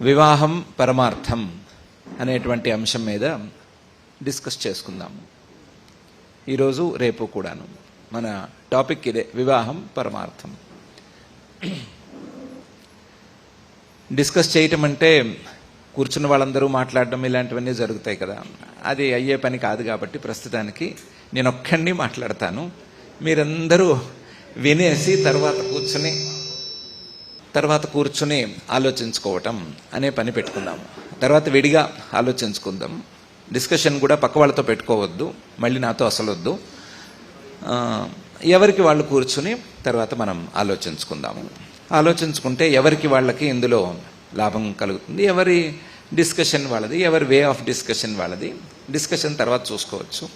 వివాహం పరమార్థం అనేటువంటి అంశం మీద డిస్కస్ చేసుకుందాము ఈరోజు రేపు కూడాను మన టాపిక్ ఇదే వివాహం పరమార్థం. డిస్కస్ చేయటం అంటే కూర్చున్న వాళ్ళందరూ మాట్లాడడం ఇలాంటివన్నీ జరుగుతాయి కదా. అది అయ్యే పని కాదు కాబట్టి ప్రస్తుతానికి నేను ఒక్కడిని మాట్లాడతాను. మీరందరూ వినేసి తర్వాత కూర్చుని తర్వాత కూర్చుని ఆలోచించుకోవటం అనే పని పెట్టుకుందాం తర్వాత విడిగా ఆలోచించుకుందాం. డిస్కషన్ కూడా పక్క వాళ్ళతో పెట్టుకోవద్దు. మళ్ళీ నాతో అసలు వద్దు ఎవరికి వాళ్ళు కూర్చుని తర్వాత మనం ఆలోచించుకుందాము. ఆలోచించుకుంటే ఎవరికి వాళ్ళకి ఇందులో లాభం కలుగుతుంది? ఎవరి డిస్కషన్ వాళ్ళది? ఎవరి వే ఆఫ్ డిస్కషన్ వాళ్ళది? డిస్కషన్ తర్వాత చూసుకోవచ్చు.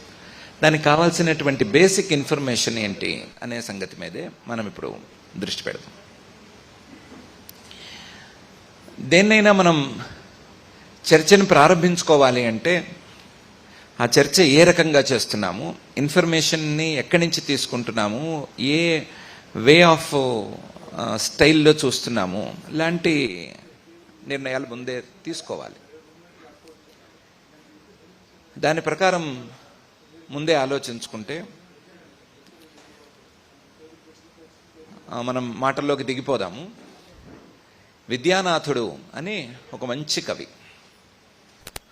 దానికి కావాల్సినటువంటి బేసిక్ ఇన్ఫర్మేషన్ ఏంటి అనే సంగతి మీదే మనం ఇప్పుడు దృష్టి పెడదాం. దేన్నైనా మనం చర్చను ప్రారంభించుకోవాలి అంటే ఆ చర్చ ఏ రకంగా చేస్తున్నాము? ఇన్ఫర్మేషన్ని ఎక్కడి నుంచి తీసుకుంటున్నాము? ఏ వే ఆఫ్ స్టైల్లో చూస్తున్నాము? లాంటి నిర్ణయాలు ముందే తీసుకోవాలి. దాని ప్రకారం ముందే ఆలోచించుకుంటే మనం మాటల్లోకి దిగిపోదాము. విద్యానాథుడు అని ఒక మంచి కవి.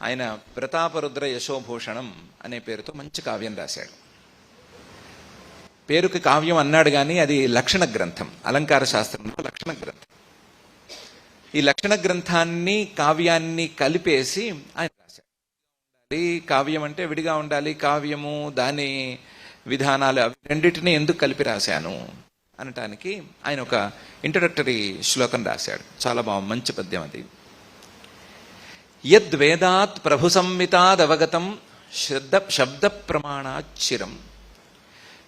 ఆయన ప్రతాపరుద్ర యశోభూషణం అనే పేరుతో మంచి కావ్యం రాశాడు. పేరుకి కావ్యం అన్నాడు కానీ అది లక్షణ గ్రంథం అలంకార శాస్త్రంలో లక్షణ గ్రంథం. ఈ లక్షణ గ్రంథాన్ని కావ్యాన్ని కలిపేసి ఆయన రాశాడు. కావ్యం అంటే విడిగా ఉండాలి కావ్యము దాని విధానాలు అవి రెండింటినీ ఎందుకు కలిపి రాశాను? అనటానికి ఆయన ఒక ఇంట్రడక్టరీ శ్లోకం రాశాడు. చాలా బాగు మంచి పద్యం అది. యద్వేదాత్ ప్రభు సంహితాదవగతం శ్రద్ధ శబ్ద ప్రమాణాచ్చిరం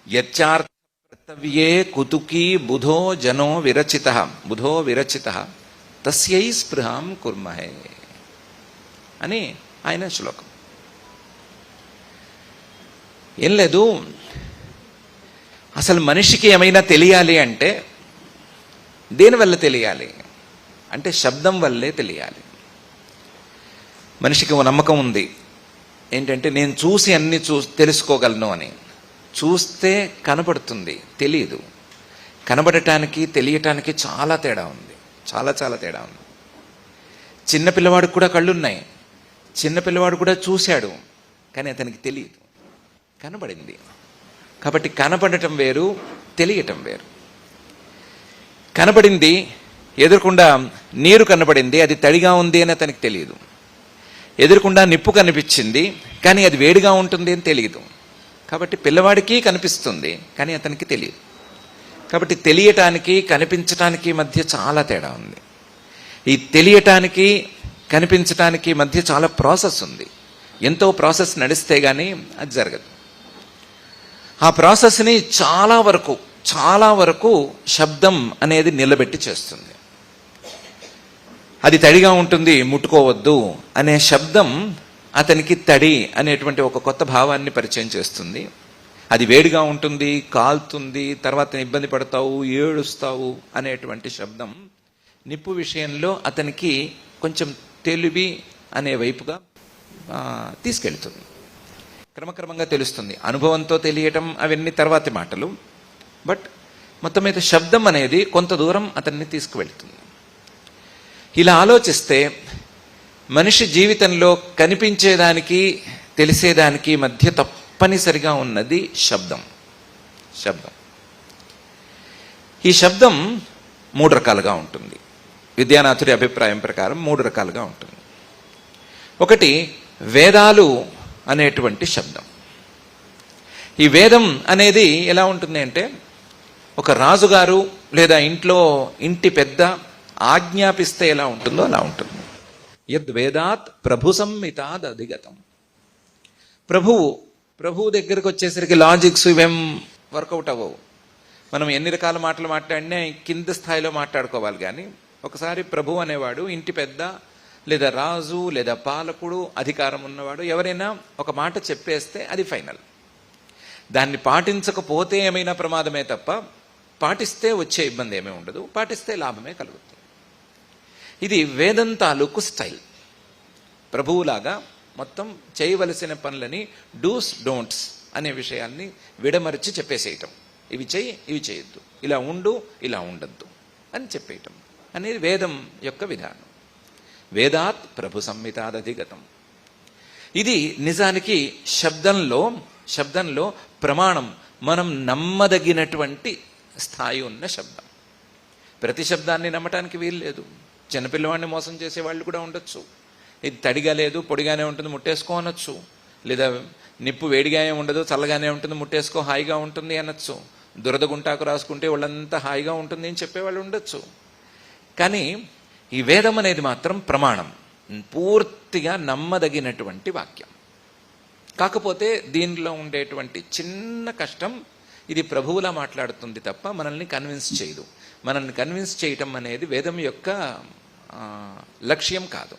యచ్చార్థవ్యే కుతుకీ బుధో జనో విరచిత. బుధో విరచిత. తస్యై స్పృహాం కుర్మహే. అని ఆయన శ్లోకం. ఏం లేదు అసలు మనిషికి ఏమైనా తెలియాలి అంటే దేనివల్ల తెలియాలి? అంటే శబ్దం వల్లే తెలియాలి. మనిషికి నమ్మకం ఉంది. ఏంటంటే నేను చూసి అన్ని చూ తెలుసుకోగలను అని. చూస్తే కనబడుతుంది తెలియదు కనబడటానికి తెలియటానికి చాలా తేడా ఉంది. చాలా చాలా తేడా ఉంది. చిన్న పిల్లవాడికి కూడా కళ్ళున్నాయి. చిన్న పిల్లవాడు కూడా చూశాడు కానీ అతనికి తెలియదు కనబడింది. కాబట్టి కనబడటం వేరు తెలియటం వేరు. కనబడింది ఎదురకుండా నీరు కనబడింది అది తడిగా ఉంది అని అతనికి తెలియదు. ఎదురకుండా నిప్పు కనిపించింది కానీ అది వేడిగా ఉంటుంది అని తెలియదు. కాబట్టి పిల్లవాడికి కనిపిస్తుంది కానీ అతనికి తెలియదు. కాబట్టి తెలియటానికి కనిపించటానికి మధ్య చాలా తేడా ఉంది. ఈ తెలియటానికి కనిపించటానికి మధ్య చాలా ప్రాసెస్ ఉంది. ఎంతో ప్రాసెస్ నడిస్తే కానీ అది జరగదు. ఆ ప్రాసెస్ని చాలా వరకు చాలా వరకు శబ్దం అనేది నిలబెట్టి చేస్తుంది. అది తడిగా ఉంటుంది ముట్టుకోవద్దు అనే శబ్దం అతనికి తడి అనేటువంటి ఒక కొత్త భావాన్ని పరిచయం చేస్తుంది. అది వేడిగా ఉంటుంది కాలుతుంది తర్వాత ఇబ్బంది పడతావు ఏడుస్తావు అనేటువంటి శబ్దం నిప్పు విషయంలో అతనికి కొంచెం తెలివి అనే వైపుగా తీసుకెళ్తుంది. క్రమక్రమంగా తెలుస్తుంది. అనుభవంతో తెలియటం అవన్నీ తర్వాతి మాటలు. బట్ మొత్తం మీద శబ్దం అనేది కొంత దూరం అతన్ని తీసుకువెళ్తుంది. ఇలా ఆలోచిస్తే మనిషి జీవితంలో కనిపించేదానికి తెలిసేదానికి మధ్య తప్పనిసరిగా ఉన్నది శబ్దం. శబ్దం. ఈ శబ్దం మూడు రకాలుగా ఉంటుంది. విద్యానాథుడి అభిప్రాయం ప్రకారం మూడు రకాలుగా ఉంటుంది. ఒకటి వేదాలు అనేటువంటి శబ్దం. ఈ వేదం అనేది ఎలా ఉంటుంది అంటే ఒక రాజుగారు లేదా ఇంట్లో ఇంటి పెద్ద ఆజ్ఞాపిస్తే ఎలా ఉంటుందో అలా ఉంటుంది. యద్వేదాత్ ప్రభు సంహితాద్ అధిగతం. ప్రభువు ప్రభువు దగ్గరకు వచ్చేసరికి లాజిక్స్ ఇవేం వర్కౌట్ అవ్వవు. మనం ఎన్ని రకాల మాటలు మాట్లాడినా కింద స్థాయిలో మాట్లాడుకోవాలి కానీ ఒకసారి ప్రభు అనేవాడు ఇంటి పెద్ద లేదా రాజు లేదా పాలకుడు అధికారం ఉన్నవాడు ఎవరైనా ఒక మాట చెప్పేస్తే అది ఫైనల్. దాన్ని పాటించకపోతే ఏమైనా ప్రమాదమే తప్ప పాటిస్తే వచ్చే ఇబ్బంది ఏమీ ఉండదు పాటిస్తే లాభమే కలుగుతుంది. ఇది వేదం తాలూకు స్టైల్. ప్రభువులాగా మొత్తం చేయవలసిన పనులని డూస్ డోంట్స్ అనే విషయాల్ని విడమరిచి చెప్పేసేయటం. ఇవి చెయ్యి ఇవి చేయొద్దు. ఇలా ఉండు ఇలా ఉండద్దు అని చెప్పేయటం అనేది వేదం యొక్క విధానం. వేదాత్ ప్రభు సంహితాదధిగతం. ఇది నిజానికి శబ్దంలో శబ్దంలో ప్రమాణం మనం నమ్మదగినటువంటి స్థాయి ఉన్న శబ్దం. ప్రతి శబ్దాన్ని నమ్మటానికి వీలు లేదు. చిన్నపిల్లవాడిని మోసం చేసే వాళ్ళు కూడా ఉండొచ్చు. ఇది తడిగా లేదు పొడిగానే ఉంటుంది ముట్టేసుకో అనొచ్చు. లేదా నిప్పు వేడిగానే ఉండదు చల్లగానే ఉంటుంది ముట్టేసుకో హాయిగా ఉంటుంది అనొచ్చు. దురద గుంటాకు రాసుకుంటే వాళ్ళంతా హాయిగా ఉంటుంది అని చెప్పేవాళ్ళు ఉండొచ్చు. కానీ ఈ వేదం అనేది మాత్రం ప్రమాణం. పూర్తిగా నమ్మదగినటువంటి వాక్యం. కాకపోతే దీనిలో ఉండేటువంటి చిన్న కష్టం ఇది ప్రభువులా మాట్లాడుతుంది తప్ప మనల్ని కన్విన్స్ చేయదు. మనల్ని కన్విన్స్ చేయటం అనేది వేదం యొక్క లక్ష్యం కాదు.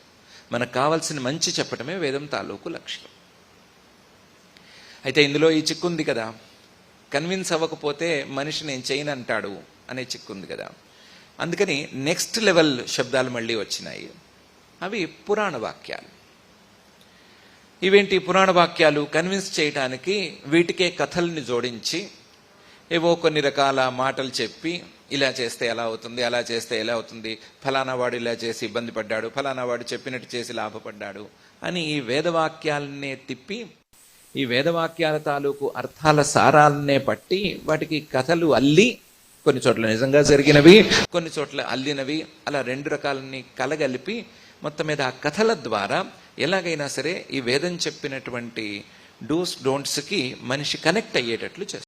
మనకు కావాల్సిన మంచి చెప్పటమే వేదం తాలూకు లక్ష్యం. అయితే ఇందులో ఈ చిక్కుంది కదా. కన్విన్స్ అవ్వకపోతే మనిషి నేను చేయను అంటాడు అనే చిక్కుంది కదా. అందుకని నెక్స్ట్ లెవెల్ శబ్దాలు మళ్ళీ వచ్చినాయి. అవి పురాణ వాక్యాలు. ఇవేంటి పురాణ వాక్యాలు? కన్విన్స్ చేయటానికి వీటికే కథల్ని జోడించి ఏవో కొన్ని రకాల మాటలు చెప్పి ఇలా చేస్తే ఎలా అవుతుంది అలా చేస్తే ఎలా అవుతుంది ఫలానా వాడు ఇలా చేసి ఇబ్బంది పడ్డాడు ఫలానా వాడు చెప్పినట్టు చేసి లాభపడ్డాడు అని ఈ వేదవాక్యాలనే తిప్పి ఈ వేదవాక్యాల తాలూకు అర్థాల సారాలనే పట్టి వాటికి కథలు అల్లి కొన్ని చోట్ల నిజంగా జరిగినవి కొన్ని చోట్ల అల్లినవి అలా రెండు రకాలని కలగలిపి మొత్తం మీద ఆ కథల ద్వారా ఎలాగైనా సరే ఈ వేదం చెప్పినటువంటి డూస్ డోంట్స్కి మనిషి కనెక్ట్ అయ్యేటట్లు చేస్తారు